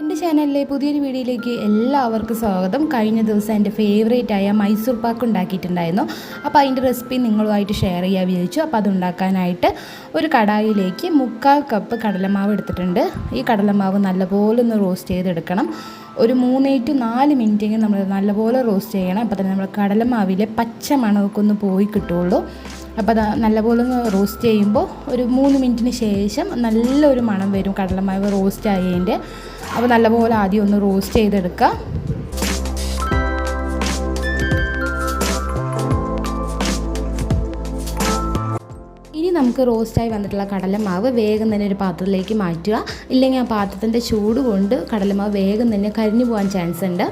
എന്റെ ചാനലിലെ പുതിയൊരു വീഡിയോയിലേക്ക് എല്ലാവർക്കും സ്വാഗതം. കഴിഞ്ഞ ദിവസം എന്റെ ഫേവറേറ്റ് ആയ മൈസൂർ പാക്ക് ഉണ്ടാക്കിയിട്ടുണ്ടായിരുന്നു. അപ്പോൾ അതിന്റെ റെസിപ്പി നിങ്ങളുമായിട്ട് ഷെയർ ചെയ്യാൻ വിചാരിച്ചു. അപ്പോൾ അതുണ്ടാക്കാനായിട്ട് ഒരു കടായിലേക്ക് മുക്കാൽ കപ്പ് കടലമാവ് എടുത്തിട്ടുണ്ട്. ഈ കടലമാവ് നല്ലപോലെ ഒന്ന് റോസ്റ്റ് ചെയ്തെടുക്കണം. ഒരു മൂന്ന് ടു നാല് മിനിറ്റെങ്കിലും നമ്മൾ നല്ലപോലെ റോസ്റ്റ് ചെയ്യണം. അപ്പോൾ തന്നെ നമ്മൾ കടലമാവിലെ പച്ച മണമൊക്കെ ഒന്ന് പോയി കിട്ടുള്ളൂ. അപ്പോൾ അത് നല്ലപോലെ ഒന്ന് റോസ്റ്റ് ചെയ്യുമ്പോൾ ഒരു മൂന്ന് മിനിറ്റിന് ശേഷം നല്ലൊരു മണം വരും കടലമാവ് റോസ്റ്റ് ആയതിന്റെ അപ്പോൾ നല്ലപോലെ ആദ്യം ഒന്ന് റോസ്റ്റ് ചെയ്തെടുക്കുക ഇനി നമുക്ക് റോസ്റ്റായി വന്നിട്ടുള്ള കടലമാവ് വേഗം തന്നെ ഒരു പാത്രത്തിലേക്ക് മാറ്റുക. ഇല്ലെങ്കിൽ ആ പാത്രത്തിന്റെ ചൂട് കൊണ്ട് കടലമാവ് വേഗം തന്നെ കരിഞ്ഞു പോകാൻ ചാൻസ് ഉണ്ട്.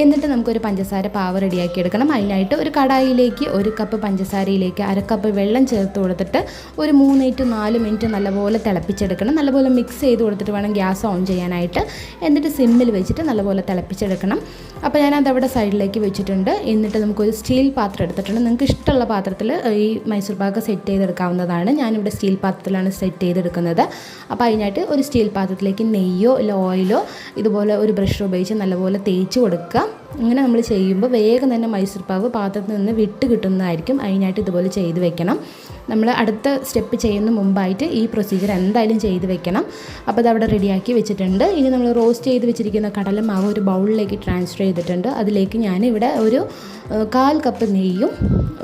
എന്നിട്ട് നമുക്കൊരു പഞ്ചസാര പാവ് റെഡിയാക്കി എടുക്കണം അതിനായിട്ട് ഒരു കടായിലേക്ക് ഒരു കപ്പ് പഞ്ചസാരയിലേക്ക് അര കപ്പ് വെള്ളം ചേർത്ത് കൊടുത്തിട്ട് ഒരു മൂന്ന് ടു നാല് മിനിറ്റ് നല്ലപോലെ തിളപ്പിച്ചെടുക്കണം. നല്ലപോലെ മിക്സ് ചെയ്ത് കൊടുത്തിട്ട് വേണം ഗ്യാസ് ഓൺ ചെയ്യാനായിട്ട്. എന്നിട്ട് സിമ്മിൽ വെച്ചിട്ട് നല്ലപോലെ തിളപ്പിച്ചെടുക്കണം. അപ്പോൾ ഞാനത് അവിടെ സൈഡിലേക്ക് വെച്ചിട്ടുണ്ട്. എന്നിട്ട് നമുക്കൊരു സ്റ്റീൽ പാത്രം എടുത്തിട്ടുണ്ട്. നിങ്ങൾക്ക് ഇഷ്ടമുള്ള പാത്രത്തിൽ ഈ മൈസൂർ പാക്ക് സെറ്റ് ചെയ്തെടുക്കാവുന്നതാണ്. ഞാനിവിടെ സ്റ്റീൽ പാത്രത്തിലാണ് സെറ്റ് ചെയ്തെടുക്കുന്നത്. അപ്പോൾ അതിനായിട്ട് ഒരു സ്റ്റീൽ പാത്രത്തിലേക്ക് നെയ്യോ ഇല്ല ഓയിലോ ഇതുപോലെ ഒരു ബ്രഷ് ഉപയോഗിച്ച് നല്ലപോലെ തേച്ച് കൊടുക്കുക. ഇങ്ങനെ നമ്മൾ ചെയ്യുമ്പോൾ വേഗം തന്നെ മൈസൂർ പാവ് പാത്രത്തിൽ നിന്ന് വിട്ട് കിട്ടുന്നതായിരിക്കും. അതിനായിട്ട് ഇതുപോലെ ചെയ്ത് വെക്കണം. നമ്മൾ അടുത്ത സ്റ്റെപ്പ് ചെയ്യുന്ന മുമ്പായിട്ട് ഈ പ്രൊസീജിയർ എന്തായാലും ചെയ്ത് വെക്കണം. അപ്പോൾ അത് അവിടെ റെഡിയാക്കി വെച്ചിട്ടുണ്ട്. ഇനി നമ്മൾ റോസ്റ്റ് ചെയ്ത് വെച്ചിരിക്കുന്ന കടലമാവ് ഒരു ബൗളിലേക്ക് ട്രാൻസ്ഫർ ചെയ്തിട്ടുണ്ട്. അതിലേക്ക് ഞാൻ ഇവിടെ ഒരു കാൽ കപ്പ് നെയ്യും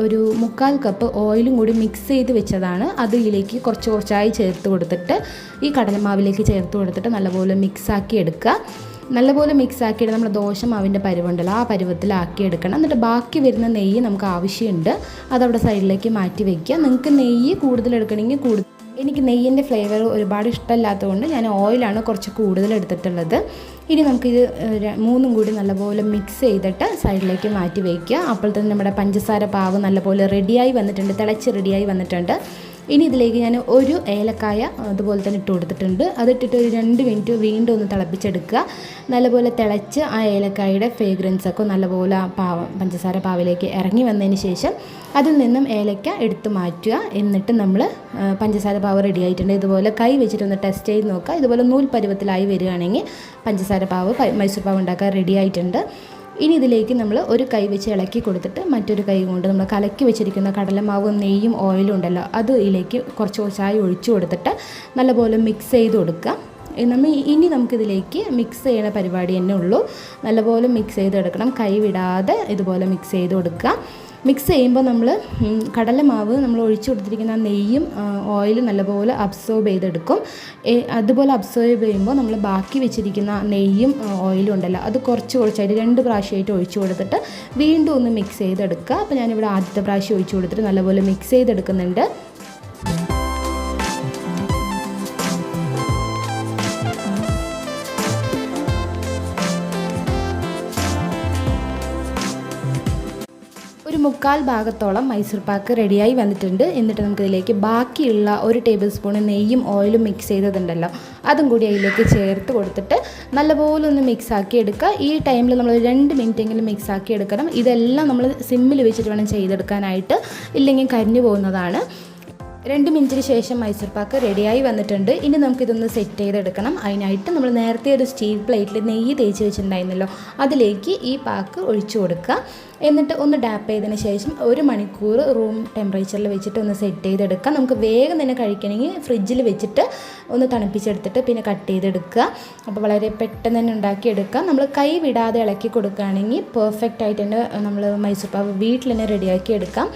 ഒരു മുക്കാൽ കപ്പ് ഓയിലും കൂടി മിക്സ് ചെയ്ത് വെച്ചതാണ്. അതിലേക്ക് കുറച്ച് കുറച്ചായി ചേർത്ത് കൊടുത്തിട്ട് ഈ കടലമാവിലേക്ക് ചേർത്ത് കൊടുത്തിട്ട് നല്ലപോലെ മിക്സാക്കി എടുക്കുക. നല്ലപോലെ മിക്സ് ആക്കിയിട്ട് നമ്മൾ ദോശമാവിന്റെ പരുവുണ്ടല്ലോ ആ പരുവത്തിലാക്കി എടുക്കണം എന്നിട്ട് ബാക്കി വരുന്ന നെയ്യ് നമുക്ക് ആവശ്യമുണ്ട്. അതവിടെ സൈഡിലേക്ക് മാറ്റി വയ്ക്കുക നിങ്ങൾക്ക് നെയ്യ് കൂടുതൽ എടുക്കണമെങ്കിൽ കൂടുതൽ എനിക്ക് നെയ്യിന്റെ ഫ്ലേവർ ഒരുപാട് ഇഷ്ടമല്ലാത്തതുകൊണ്ട് ഞാൻ ഓയിലാണ് കുറച്ച് കൂടുതൽ എടുത്തിട്ടുള്ളത്. ഇനി നമുക്കിത് മൂന്നും കൂടി നല്ലപോലെ മിക്സ് ചെയ്തിട്ട് സൈഡിലേക്ക് മാറ്റി വയ്ക്കുക അപ്പോൾ തന്നെ നമ്മുടെ പഞ്ചസാര പാവ് നല്ലപോലെ റെഡിയായി വന്നിട്ടുണ്ട് തിളച്ച് റെഡിയായി വന്നിട്ടുണ്ട്. ഇനി ഇതിലേക്ക് ഞാൻ ഒരു ഏലക്കായ അതുപോലെ തന്നെ ഇട്ട് കൊടുത്തിട്ടുണ്ട്. അതിട്ടിട്ട് ഒരു രണ്ട് മിനിറ്റ് വീണ്ടും ഒന്ന് തിളപ്പിച്ചെടുക്കുക. നല്ലപോലെ തിളച്ച് ആ ഏലക്കായയുടെ ഫ്രേഗ്രൻസ് ഒക്കെ നല്ലപോലെ ആ പാവ പഞ്ചസാര പാവിലേക്ക് ഇറങ്ങി വന്നതിന് ശേഷം അതിൽ നിന്നും ഏലക്ക എടുത്ത് മാറ്റുക. എന്നിട്ട് നമ്മൾ പഞ്ചസാര പാവ് റെഡി ആയിട്ടുണ്ട്. ഇതുപോലെ കൈ വെച്ചിട്ടൊന്ന് ടെസ്റ്റ് ചെയ്ത് നോക്കുക. ഇതുപോലെ നൂൽ പരുവത്തിലായി വരികയാണെങ്കിൽ പഞ്ചസാര പാവ് മൈസൂർ പാവ് ഉണ്ടാക്കാൻ റെഡി ആയിട്ടുണ്ട്. ഇനി ഇതിലേക്ക് നമ്മൾ ഒരു കൈ വെച്ച് ഇളക്കി കൊടുത്തിട്ട് മറ്റൊരു കൈ കൊണ്ട് നമ്മൾ കലക്കി വെച്ചിരിക്കുന്ന കടലമാവും നെയ്യും ഓയിലും ഉണ്ടല്ലോ അത് ഇതിലേക്ക് കുറച്ച് കുറച്ചായി ഒഴിച്ചു കൊടുത്തിട്ട് നല്ലപോലെ മിക്സ് ചെയ്ത് കൊടുക്കുക. നമ്മൾ നമ്മ ഇനി നമുക്കിതിലേക്ക് മിക്സ് ചെയ്യണ പരിപാടി തന്നെ ഉള്ളൂ. നല്ലപോലെ മിക്സ് ചെയ്തെടുക്കണം. കൈ വിടാതെ ഇതുപോലെ മിക്സ് ചെയ്ത് കൊടുക്കുക. മിക്സ് ചെയ്യുമ്പോൾ നമ്മൾ കടലമാവ് നമ്മൾ ഒഴിച്ചു കൊടുത്തിരിക്കുന്ന ആ നെയ്യും ഓയിലും നല്ലപോലെ അബ്സോർബ് ചെയ്തെടുക്കും. അതുപോലെ അബ്സോർബ് ചെയ്യുമ്പോൾ നമ്മൾ ബാക്കി വെച്ചിരിക്കുന്ന നെയ്യും ഓയിലും ഉണ്ടല്ലോ അത് കുറച്ച് കുറച്ചായിട്ട് രണ്ട് പ്രാവശ്യമായിട്ട് ഒഴിച്ചു കൊടുത്തിട്ട് വീണ്ടും ഒന്ന് മിക്സ് ചെയ്തെടുക്കുക. അപ്പോൾ ഞാനിവിടെ ആദ്യത്തെ പ്രാവശ്യം ഒഴിച്ചു കൊടുത്തിട്ട് നല്ലപോലെ മിക്സ് ചെയ്തെടുക്കുന്നുണ്ട്. ഒരു മുക്കാൽ ഭാഗത്തോളം മൈസൂർ പാക്ക് റെഡിയായി വന്നിട്ടുണ്ട്. എന്നിട്ട് നമുക്കിതിലേക്ക് ബാക്കിയുള്ള ഒരു ടേബിൾ സ്പൂൺ നെയ്യും ഓയിലും മിക്സ് ചെയ്തതുണ്ടല്ലോ. അതും കൂടി അതിലേക്ക് ചേർത്ത് കൊടുത്തിട്ട് നല്ലപോലെ ഒന്ന് മിക്സ് ആക്കി എടുക്കുക. ഈ ടൈമിൽ നമ്മൾ രണ്ട് മിനിറ്റെങ്കിലും മിക്സ് ആക്കി എടുക്കണം. ഇതെല്ലാം നമ്മൾ സിമ്മിൽ വെച്ചിട്ട് വേണം ചെയ്തെടുക്കാനായിട്ട്. ഇല്ലെങ്കിൽ കരിഞ്ഞു പോകുന്നതാണ്. രണ്ട് മിനിറ്റിന് ശേഷം മൈസൂർ പാക്ക് റെഡിയായി വന്നിട്ടുണ്ട്. ഇനി നമുക്കിതൊന്ന് സെറ്റ് ചെയ്തെടുക്കണം. അതിനായിട്ട് നമ്മൾ നേരത്തെ ഒരു സ്റ്റീൽ പ്ലേറ്റിൽ നെയ്യ് തേച്ച് വെച്ചിട്ടുണ്ടായിരുന്നല്ലോ. അതിലേക്ക് ഈ പാക്ക് ഒഴിച്ചു കൊടുക്കുക. എന്നിട്ട് ഒന്ന് ഡാപ്പ് ചെയ്തതിന് ശേഷം ഒരു മണിക്കൂർ റൂം ടെമ്പറേച്ചറിൽ വെച്ചിട്ട് ഒന്ന് സെറ്റ് ചെയ്തെടുക്കുക. നമുക്ക് വേഗം തന്നെ കഴിക്കണമെങ്കിൽ ഫ്രിഡ്ജിൽ വെച്ചിട്ട് ഒന്ന് തണുപ്പിച്ചെടുത്തിട്ട് പിന്നെ കട്ട് ചെയ്തെടുക്കുക. അപ്പോൾ വളരെ പെട്ടെന്ന് തന്നെ ഉണ്ടാക്കിയെടുക്കുക. നമ്മൾ കൈ വിടാതെ ഇളക്കി കൊടുക്കുകയാണെങ്കിൽ പെർഫെക്റ്റ് ആയിട്ട് തന്നെ നമ്മൾ മൈസൂർ പാവ് വീട്ടിൽ തന്നെ റെഡിയാക്കി എടുക്കാം.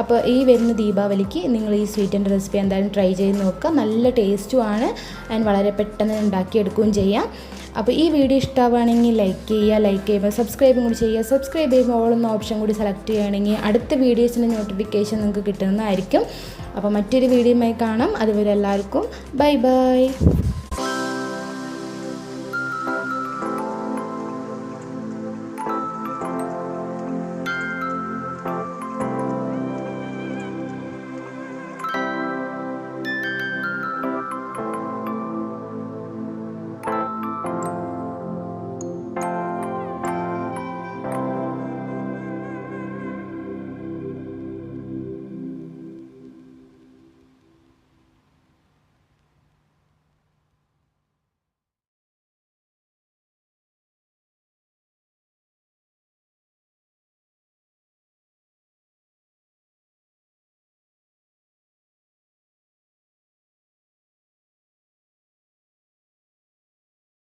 അപ്പോൾ ഈ വരുന്ന ദീപാവലിക്ക് നിങ്ങൾ ഈ സ്വീറ്റിന്റെ റെസിപ്പി എന്തായാലും ട്രൈ ചെയ്ത് നോക്കുക. നല്ല ടേസ്റ്റുമാണ് ആൻഡ് വളരെ പെട്ടെന്ന് ഉണ്ടാക്കിയെടുക്കുകയും ചെയ്യാം. അപ്പോൾ ഈ വീഡിയോ ഇഷ്ടമാവുകയാണെങ്കിൽ ലൈക്ക് ചെയ്യുക ലൈക്ക് ചെയ്യുമ്പോൾ സബ്സ്ക്രൈബും കൂടി ചെയ്യുക. സബ്സ്ക്രൈബ് ചെയ്യുമ്പോൾ ഓളൊന്ന് ഓപ്ഷൻ കൂടി സെലക്ട് ചെയ്യുകയാണെങ്കിൽ അടുത്ത വീഡിയോസിന്റെ നോട്ടിഫിക്കേഷൻ നിങ്ങൾക്ക് കിട്ടുന്നതായിരിക്കും. അപ്പോൾ മറ്റൊരു വീഡിയോയുമായി കാണാം. അതുവരെ എല്ലാവർക്കും ബൈ ബൈ